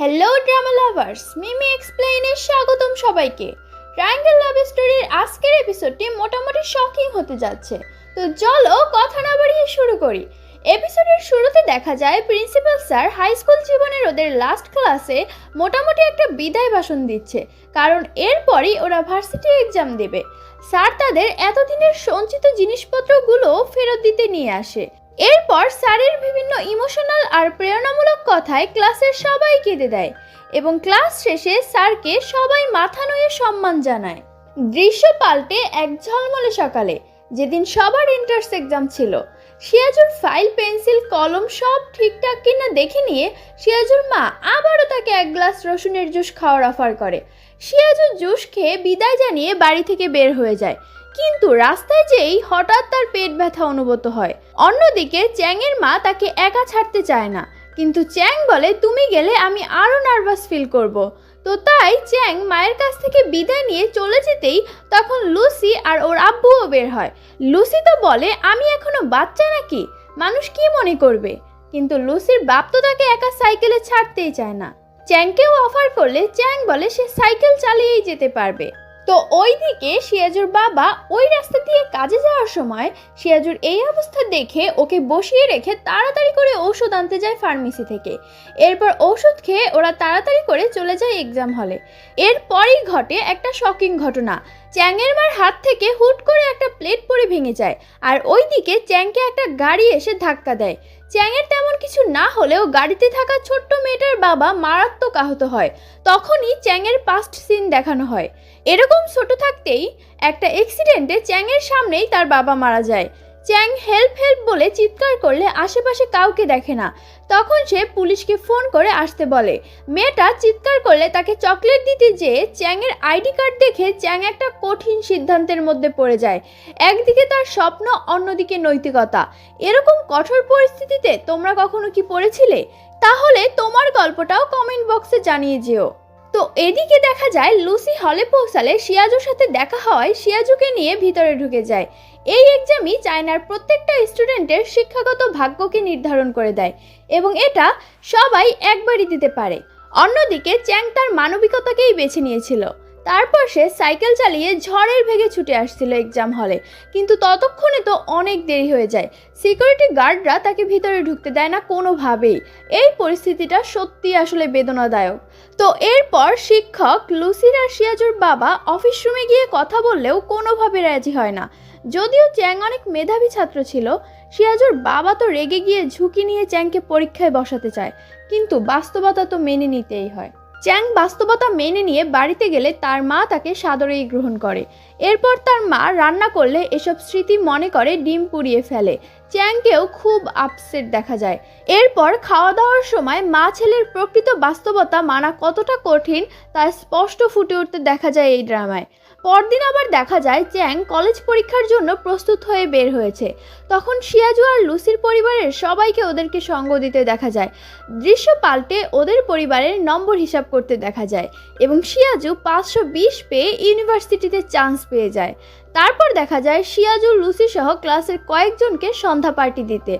Hello drama lovers Mimi এক্সপ্লেইনে স্বাগতম সবাইকে। ট্রায়াঙ্গেল লাভ স্টোরির আজকের এপিসোডটি মোটামুটি শকিং হতে যাচ্ছে। তো চলো কথা না বাড়িয়ে শুরু করি। এপিসোডের শুরুতে দেখা যায় প্রিন্সিপাল স্যার হাই স্কুল জীবনের ওদের লাস্ট ক্লাসে মোটামুটি একটা বিদায় ভাষণ দিচ্ছে। কারণ এরপরই ওরা ভার্সিটি এক্সাম দেবে। স্যার তাদের এতদিনের সঞ্চিত জিনিসপত্রগুলো ফেরত দিতে নিয়ে আসে। এরপর স্যারের আর প্রেরণামূলক কথায় ক্লাসের সবাই কেঁদে দেয় এবং ক্লাস শেষে স্যারকে সবাই মাথা নুয়ে সম্মান জানায়। দৃশ্য পাল্টে এক ঝলমলে সকালে, যেদিন সবার এন্ট্রান্স এক্সাম ছিল সিয়াজুর ফাইল, পেন্সিল, কলম সব ঠিকঠাক কিনা দেখে নিয়ে সিয়াজুর মা আবারও তাকে এক গ্লাস রসুনের জুস খাওয়ার অফার করে। সিয়াজুর জুস খেয়ে বিদায় জানিয়ে বাড়ি থেকে বের হয়ে যায়। কিন্তু রাস্তায় যেই হঠাৎ তার পেট ব্যথা অনুভূত হয়, অন্যদিকে চ্যাংয়ের মা তাকে একা ছাড়তে চায় না। কিন্তু চ্যাং বলে, তুমি গেলে আমি আরও নার্ভাস ফিল করব। তো তাই চ্যাং মায়ের কাছ থেকে বিদায় নিয়ে চলে যেতেই তখন লুসি আর ওর আব্বুও বের হয়। লুসি তো বলে, আমি এখনও বাচ্চা নাকি? মানুষ কি মনে করবে? কিন্তু লুসির বাপ তো তাকে একা সাইকেলে ছাড়তেই চায় না। চ্যাংকেও অফার করলে চ্যাং বলে, সে সাইকেল চালিয়েই যেতে পারবে। তো ওই দিকে সিয়াজুর বাবা ওই রাস্তা দিয়ে কাজে যাওয়ার সময় সিয়াজুর এই অবস্থা দেখে ওকে বসিয়ে রেখে তাড়াতাড়ি করে ঔষধ আনতে যায় ফার্মেসি থেকে। এরপর ঔষধ খেয়ে ওরা তাড়াতাড়ি করে চলে যায় এক্সাম হলে। এরপরই ঘটে একটা শকিং ঘটনা। চ্যাংয়ের মার হাত থেকে হুট করে একটা প্লেট ভেঙে যায়। আর ওইদিকে চ্যাংকে একটা গাড়ি এসে ধাক্কা দেয়। চ্যাংয়ের তেমন কিছু না হলেও গাড়িতে থাকা ছোট্ট মেয়েটার বাবা মারাত্মক আহত হয়। তখনই চ্যাংয়ের পাস্ট সিন দেখানো হয়। এরকম ছোট থাকতেই একটা অ্যাক্সিডেন্টে চ্যাংয়ের সামনেই তার বাবা মারা যায়। চ্যাং হেল্প হেল্প বলে চিৎকার করলে আশেপাশে কাউকে দেখে না। তখন সে পুলিশকে ফোন করে আসতে বলে। মেয়েটা চিৎকার করলে তাকে চকলেট দিতে যেয়ে চ্যাংয়ের আইডি কার্ড দেখে চ্যাং একটা কঠিন সিদ্ধান্তের মধ্যে পড়ে যায়। একদিকে তার স্বপ্ন, অন্যদিকে নৈতিকতা। এরকম কঠোর পরিস্থিতিতে তোমরা কখনো কি পড়েছিলে? তাহলে তোমার গল্পটাও কমেন্ট বক্সে জানিয়ে যেও। তো এদিকে দেখা যায় লুসি হলে পৌঁছালে শিয়াজুর সাথে দেখা হয় শিয়াজুকে নিয়ে ভিতরে ঢুকে যায়। এই এক্সামই চায়নার প্রত্যেকটা স্টুডেন্টের শিক্ষাগত ভাগ্যকে নির্ধারণ করে দেয় এবং এটা সবাই একবারই দিতে পারে। অন্যদিকে চ্যাং তার মানবিকতাকেই বেছে নিয়েছিল। তারপর সে সাইকেল চালিয়ে ঝড়ের ভেগে ছুটে আসছিল এক্সাম হলে কিন্তু ততক্ষণে তো অনেক দেরি হয়ে যায়। সিকিউরিটি গার্ডরা তাকে ভিতরে ঢুকতে দেয় না কোনোভাবেই। এই পরিস্থিতিটা সত্যি আসলে বেদনাদায়ক। তো এরপর শিক্ষক লুসির আর শিয়াজুর বাবা অফিস রুমে গিয়ে কথা বললেও কোনোভাবে রাজি হয় না। যদিও চ্যাং অনেক মেধাবী ছাত্র ছিল শিয়াজুর বাবা তো রেগে গিয়ে ঝুঁকি নিয়ে চ্যাংকে পরীক্ষায় বসাতে চায়। কিন্তু বাস্তবতা তো মেনে নিতেই হয়। চ্যাং বাস্তবতা মেনে নিয়ে বাড়িতে গেলে তার মা তাকে সাদরেই গ্রহণ করে। এরপর তার মা রান্না করলে এসব স্মৃতি মনে করে ডিম পুড়িয়ে ফেলে। চ্যাংকেও খুব আপসেট দেখা যায়। এরপর খাওয়া দাওয়ার সময় মা ছেলের প্রকৃত বাস্তবতা মানা কতটা কঠিন তা স্পষ্ট ফুটে উঠতে দেখা যায় এই ড্রামায়। পরদিন আবার দেখা যায় চ্যাং কলেজ পরীক্ষার জন্য প্রস্তুত হয়ে বের হয়েছে। তখন শিয়াজু আর লুসির পরিবারের সবাইকে ওদেরকে সঙ্গ দিতে দেখা যায়। দৃশ্য পাল্টে ওদের পরিবারের নম্বর হিসাব করতে দেখা যায় এবং শিয়াজু পাঁচশো বিশ পেয়ে ইউনিভার্সিটিতে চান্স পেয়ে যায়। তারপর দেখা যায় সিয়াজুল লুসি সহ ক্লাসের কয়েকজনকে সন্ধ্যা পার্টি দিতে।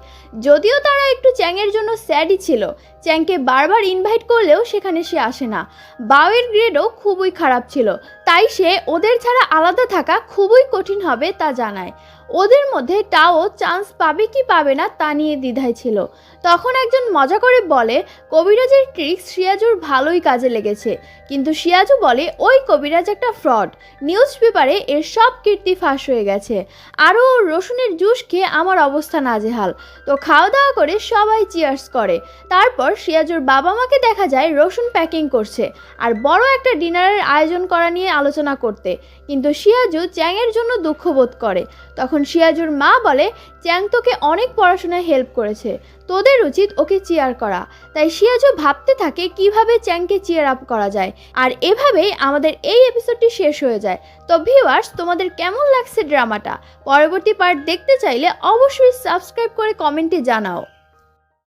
যদিও তারা একটু চ্যাংয়ের জন্য স্যাডই ছিল, চ্যাংকে বারবার ইনভাইট করলেও সেখানে সে আসে না। বাউয়ের গ্রেডও খুবই খারাপ ছিল, তাই সে ওদের ছাড়া আলাদা থাকা খুবই কঠিন হবে তা জানায়। ওদের মধ্যে টাও চান্স পাবে কি পাবে না তা নিয়ে দ্বিধায় ছিল। তখন একজন মজা করে বলে, কবিরাজের ট্রিক্স শিয়াজুর ভালোই কাজে লেগেছে। কিন্তু শিয়াজু বলে, ওই কবিরাজ একটা ফ্রড নিউজ পেপারে এর সব কীর্তি ফাঁস হয়ে গেছে। আরও রসুনের জুস খেয়ে আমার অবস্থা নাজেহাল। তো খাওয়া দাওয়া করে সবাই চিয়ার্স করে। তারপর শিয়াজুর বাবা মাকে দেখা যায় রসুন প্যাকিং করছে আর বড় একটা ডিনারের আয়োজন করা নিয়ে আলোচনা করতে। কিন্তু শিয়াজু চ্যাংয়ের জন্য দুঃখ বোধ করে। তখন শিয়াজুর মা বলে, চ্যাং তোকে অনেক পড়াশোনায় হেল্প করেছে। তোদের উচিত ওকে চেয়ার করা। তাই শিয়াজু ভাবতে থাকে কীভাবে চ্যাংকে চেয়ার আপ করা যায়। আর এভাবেই আমাদের এই এপিসোডটি শেষ হয়ে যায়। তো ভিউয়ার্স তোমাদের কেমন লাগছে ড্রামাটা পরবর্তী পার্ট দেখতে চাইলে অবশ্যই সাবস্ক্রাইব করে কমেন্টে জানাও।